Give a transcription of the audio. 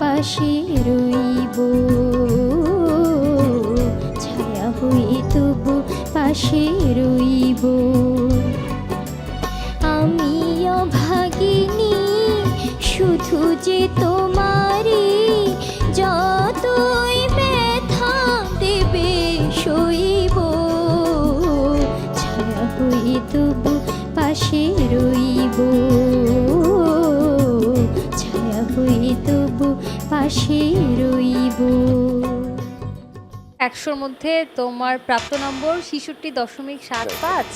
পাশে রইব। ছায়া হয়ে তবু পাশে রইব। আমি অভাগিনী, শুধু যে তোমারই যতই ব্যথা দেবে সইব। ছায়া হয়ে তবু পাশে রইব। একশোর মধ্যে তোমার প্রাপ্ত নম্বর ছিষট্টি দশমিক সাত পাঁচ।